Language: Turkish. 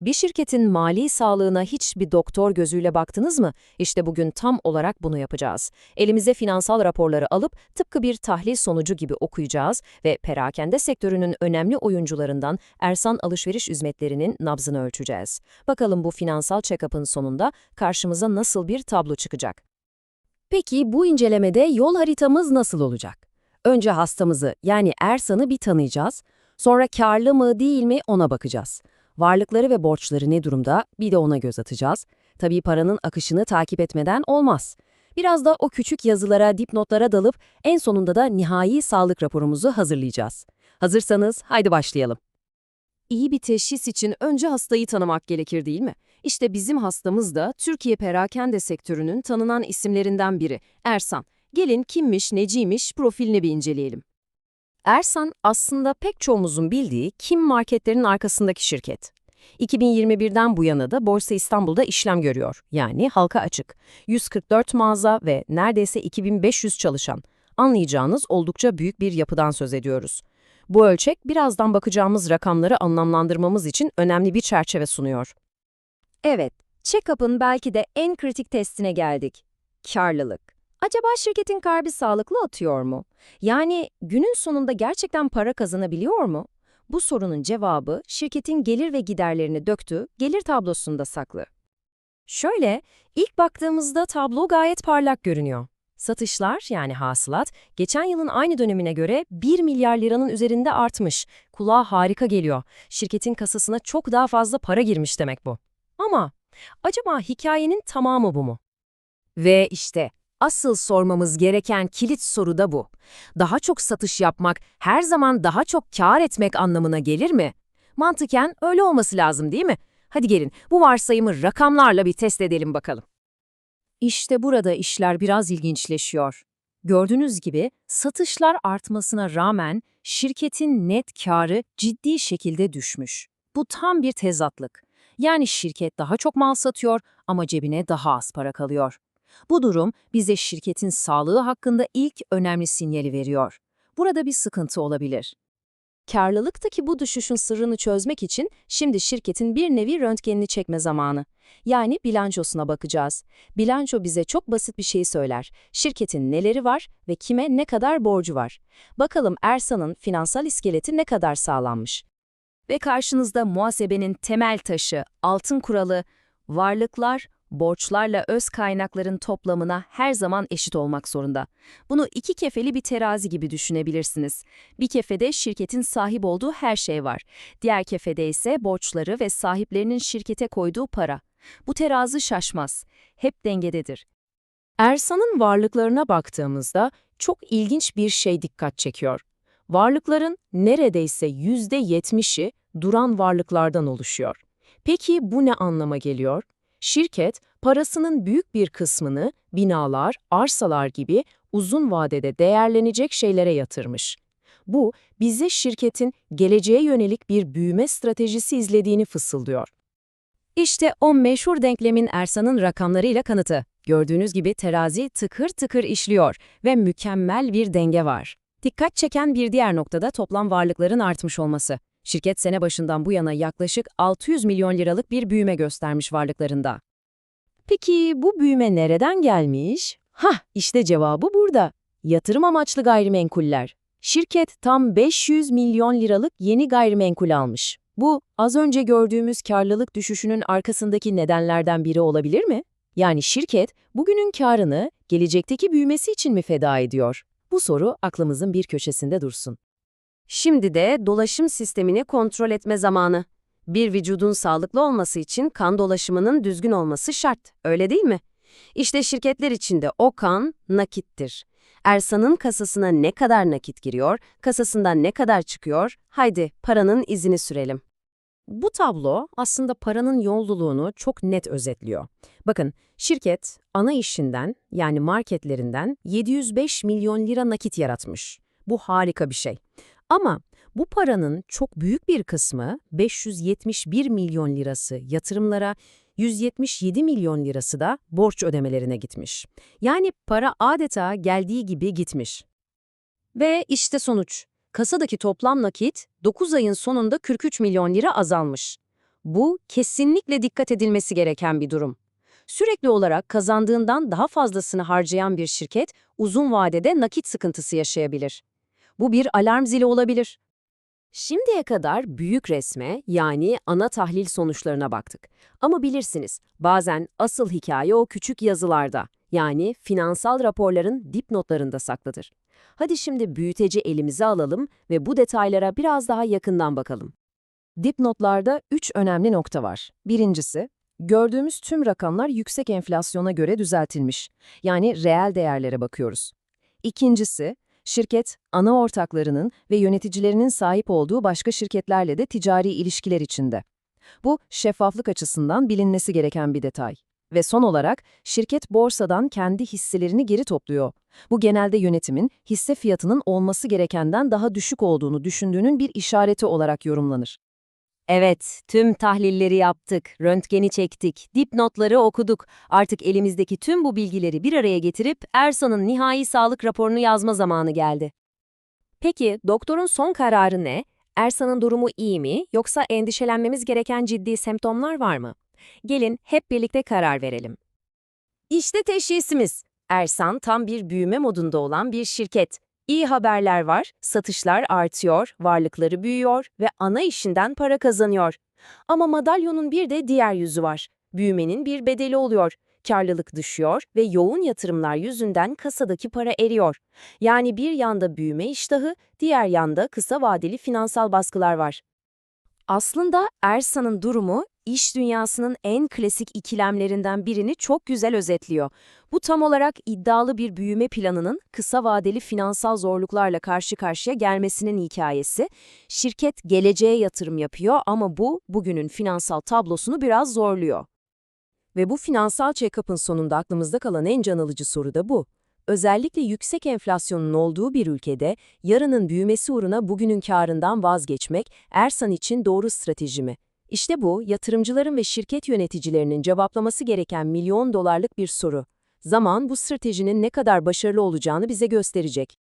Bir şirketin mali sağlığına hiç bir doktor gözüyle baktınız mı? İşte bugün tam olarak bunu yapacağız. Elimize finansal raporları alıp tıpkı bir tahlil sonucu gibi okuyacağız ve perakende sektörünün önemli oyuncularından Ersan Alışveriş Hizmetleri'nin nabzını ölçeceğiz. Bakalım bu finansal check-up'ın sonunda karşımıza nasıl bir tablo çıkacak? Peki bu incelemede yol haritamız nasıl olacak? Önce hastamızı yani Ersan'ı bir tanıyacağız. Sonra karlı mı değil mi ona bakacağız. Varlıkları ve borçları ne durumda bir de ona göz atacağız. Tabii paranın akışını takip etmeden olmaz. Biraz da o küçük yazılara, dipnotlara dalıp en sonunda da nihai sağlık raporumuzu hazırlayacağız. Hazırsanız haydi başlayalım. İyi bir teşhis için önce hastayı tanımak gerekir değil mi? İşte bizim hastamız da Türkiye perakende sektörünün tanınan isimlerinden biri, Ersan. Gelin kimmiş, neciymiş profilini bir inceleyelim. Ersan aslında pek çoğumuzun bildiği Kim marketlerin arkasındaki şirket. 2021'den bu yana da Borsa İstanbul'da işlem görüyor. Yani halka açık. 144 mağaza ve neredeyse 2500 çalışan. Anlayacağınız oldukça büyük bir yapıdan söz ediyoruz. Bu ölçek birazdan bakacağımız rakamları anlamlandırmamız için önemli bir çerçeve sunuyor. Evet, check-up'ın belki de en kritik testine geldik. Karlılık. Acaba şirketin karbi sağlıklı atıyor mu? Yani günün sonunda gerçekten para kazanabiliyor mu? Bu sorunun cevabı şirketin gelir ve giderlerini döktüğü gelir tablosunda saklı. Şöyle, ilk baktığımızda tablo gayet parlak görünüyor. Satışlar yani hasılat geçen yılın aynı dönemine göre 1 milyar liranın üzerinde artmış. Kulağa harika geliyor. Şirketin kasasına çok daha fazla para girmiş demek bu. Ama acaba hikayenin tamamı bu mu? Ve işte asıl sormamız gereken kilit soru da bu. Daha çok satış yapmak her zaman daha çok kar etmek anlamına gelir mi? Mantıken öyle olması lazım değil mi? Hadi gelin bu varsayımı rakamlarla bir test edelim bakalım. İşte burada işler biraz ilginçleşiyor. Gördüğünüz gibi satışlar artmasına rağmen şirketin net karı ciddi şekilde düşmüş. Bu tam bir tezatlık. Yani şirket daha çok mal satıyor ama cebine daha az para kalıyor. Bu durum bize şirketin sağlığı hakkında ilk önemli sinyali veriyor. Burada bir sıkıntı olabilir. Karlılıktaki bu düşüşün sırrını çözmek için şimdi şirketin bir nevi röntgenini çekme zamanı. Yani bilançosuna bakacağız. Bilanço bize çok basit bir şey söyler. Şirketin neleri var ve kime ne kadar borcu var. Bakalım Ersan'ın finansal iskeleti ne kadar sağlanmış. Ve karşınızda muhasebenin temel taşı, altın kuralı, varlıklar, borçlarla öz kaynakların toplamına her zaman eşit olmak zorunda. Bunu iki kefeli bir terazi gibi düşünebilirsiniz. Bir kefede şirketin sahip olduğu her şey var. Diğer kefede ise borçları ve sahiplerinin şirkete koyduğu para. Bu terazi şaşmaz. Hep dengededir. Ersan'ın varlıklarına baktığımızda çok ilginç bir şey dikkat çekiyor. Varlıkların neredeyse %70'i duran varlıklardan oluşuyor. Peki bu ne anlama geliyor? Şirket, parasının büyük bir kısmını binalar, arsalar gibi uzun vadede değerlenecek şeylere yatırmış. Bu, bize şirketin geleceğe yönelik bir büyüme stratejisi izlediğini fısıldıyor. İşte o meşhur denklemin Ersan'ın rakamlarıyla kanıtı. Gördüğünüz gibi terazi tıkır tıkır işliyor ve mükemmel bir denge var. Dikkat çeken bir diğer noktada toplam varlıkların artmış olması. Şirket sene başından bu yana yaklaşık 600 milyon liralık bir büyüme göstermiş varlıklarında. Peki bu büyüme nereden gelmiş? Hah, işte cevabı burada. Yatırım amaçlı gayrimenkuller. Şirket tam 500 milyon liralık yeni gayrimenkul almış. Bu, az önce gördüğümüz karlılık düşüşünün arkasındaki nedenlerden biri olabilir mi? Yani şirket, bugünün karını gelecekteki büyümesi için mi feda ediyor? Bu soru aklımızın bir köşesinde dursun. Şimdi de dolaşım sistemini kontrol etme zamanı. Bir vücudun sağlıklı olması için kan dolaşımının düzgün olması şart, öyle değil mi? İşte şirketler içinde o kan nakittir. Ersan'ın kasasına ne kadar nakit giriyor, kasasından ne kadar çıkıyor, haydi paranın izini sürelim. Bu tablo aslında paranın yolculuğunu çok net özetliyor. Bakın, şirket ana işinden yani marketlerinden 705 milyon lira nakit yaratmış. Bu harika bir şey. Ama bu paranın çok büyük bir kısmı 571 milyon lirası yatırımlara, 177 milyon lirası da borç ödemelerine gitmiş. Yani para adeta geldiği gibi gitmiş. Ve işte sonuç. Kasadaki toplam nakit 9 ayın sonunda 43 milyon lira azalmış. Bu kesinlikle dikkat edilmesi gereken bir durum. Sürekli olarak kazandığından daha fazlasını harcayan bir şirket uzun vadede nakit sıkıntısı yaşayabilir. Bu bir alarm zili olabilir. Şimdiye kadar büyük resme yani ana tahlil sonuçlarına baktık. Ama bilirsiniz bazen asıl hikaye o küçük yazılarda yani finansal raporların dipnotlarında saklıdır. Hadi şimdi büyüteci elimize alalım ve bu detaylara biraz daha yakından bakalım. Dipnotlarda üç önemli nokta var. Birincisi, gördüğümüz tüm rakamlar yüksek enflasyona göre düzeltilmiş. Yani reel değerlere bakıyoruz. İkincisi, şirket, ana ortaklarının ve yöneticilerinin sahip olduğu başka şirketlerle de ticari ilişkiler içinde. Bu, şeffaflık açısından bilinmesi gereken bir detay. Ve son olarak, şirket borsadan kendi hisselerini geri topluyor. Bu genelde yönetimin hisse fiyatının olması gerekenden daha düşük olduğunu düşündüğünün bir işareti olarak yorumlanır. Evet, tüm tahlilleri yaptık, röntgeni çektik, dipnotları okuduk. Artık elimizdeki tüm bu bilgileri bir araya getirip Ersan'ın nihai sağlık raporunu yazma zamanı geldi. Peki, doktorun son kararı ne? Ersan'ın durumu iyi mi yoksa endişelenmemiz gereken ciddi semptomlar var mı? Gelin hep birlikte karar verelim. İşte teşhisimiz. Ersan tam bir büyüme modunda olan bir şirket. İyi haberler var, satışlar artıyor, varlıkları büyüyor ve ana işinden para kazanıyor. Ama madalyonun bir de diğer yüzü var. Büyümenin bir bedeli oluyor. Karlılık düşüyor ve yoğun yatırımlar yüzünden kasadaki para eriyor. Yani bir yanda büyüme iştahı, diğer yanda kısa vadeli finansal baskılar var. Aslında Ersan'ın durumu iş dünyasının en klasik ikilemlerinden birini çok güzel özetliyor. Bu tam olarak iddialı bir büyüme planının kısa vadeli finansal zorluklarla karşı karşıya gelmesinin hikayesi. Şirket geleceğe yatırım yapıyor ama bu bugünün finansal tablosunu biraz zorluyor. Ve bu finansal check-up'ın sonunda aklımızda kalan en can alıcı soru da bu. Özellikle yüksek enflasyonun olduğu bir ülkede yarının büyümesi uğruna bugünün karından vazgeçmek Ersan için doğru strateji mi? İşte bu, yatırımcıların ve şirket yöneticilerinin cevaplaması gereken milyon dolarlık bir soru. Zaman bu stratejinin ne kadar başarılı olacağını bize gösterecek.